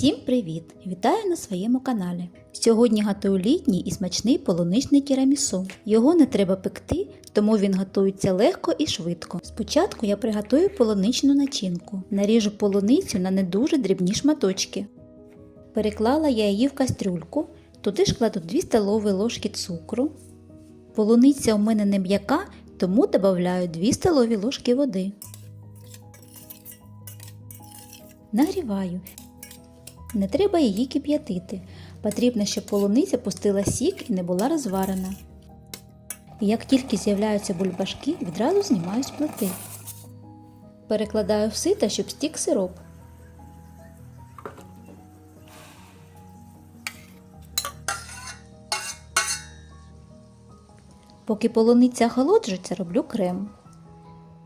Всім привіт! Вітаю на своєму каналі. Сьогодні готую літній і смачний полуничний тірамісу. Його не треба пекти, тому він готується легко і швидко. Спочатку я приготую полуничну начинку. Наріжу полуницю на не дуже дрібні шматочки. Переклала я її в кастрюльку, туди ж кладу 2 столові ложки цукру. Полуниця у мене не м'яка, тому додаю 2 столові ложки води. Нагріваю. Не треба її кип'ятити. Потрібно, щоб полуниця пустила сік і не була розварена. Як тільки з'являються бульбашки, відразу знімаю з плити. Перекладаю в сито, щоб стік сироп. Поки полуниця охолоджується, роблю крем.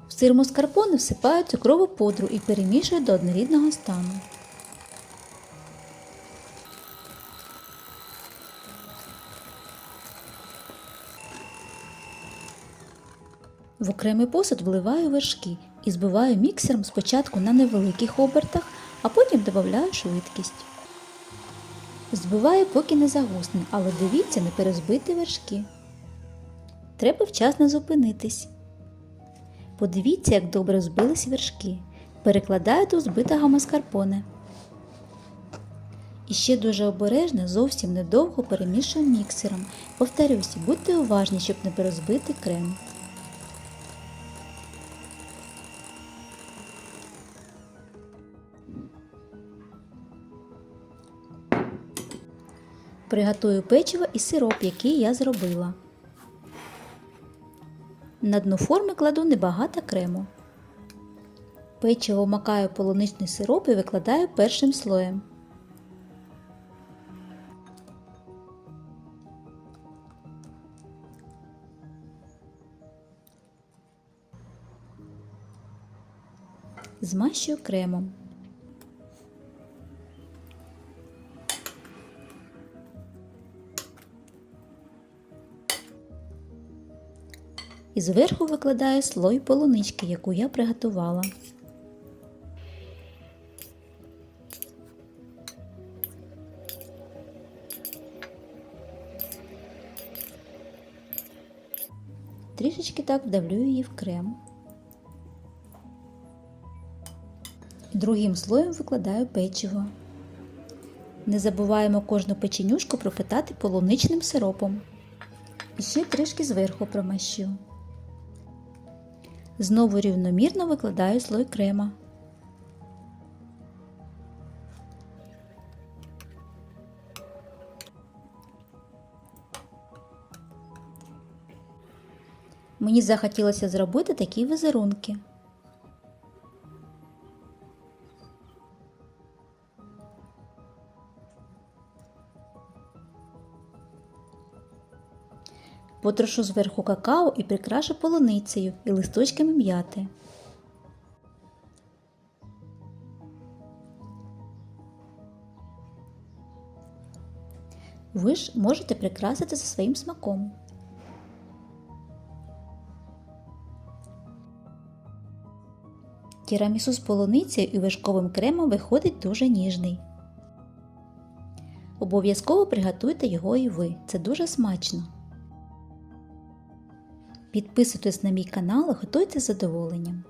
В сир маскарпоне всипаю цукрову пудру і перемішую до однорідного стану. В окремий посуд вливаю вершки і збиваю міксером спочатку на невеликих обертах, а потім додаю швидкість. Збиваю, поки не загусне, але дивіться не перезбити вершки. Треба вчасно зупинитись. Подивіться, як добре збились вершки. Перекладаю до збитого маскарпоне. І ще дуже обережно, зовсім недовго перемішую міксером. Повторюся, будьте уважні, щоб не перезбити крем. Приготую печиво і сироп, який я зробила. На дно форми кладу небагато крему. Печиво макаю полуничний сироп і викладаю першим слоєм. Змащую кремом. І зверху викладаю слой полунички, яку я приготувала. Трішечки так вдавлю її в крем. Другим слоєм викладаю печиво. Не забуваємо кожну печенюшку пропитати полуничним сиропом. І ще трішки зверху промащу. Знову рівномірно викладаю слой крема. Мені захотілося зробити такі візерунки. Потрошу зверху какао і прикрашу полуницею і листочками м'яти. Ви ж можете прикрасити за своїм смаком. Тірамісу з полуницею і вишковим кремом виходить дуже ніжний. Обов'язково приготуйте його і ви. Це дуже смачно. Підписуйтесь на мій канал готуйте задоволенням.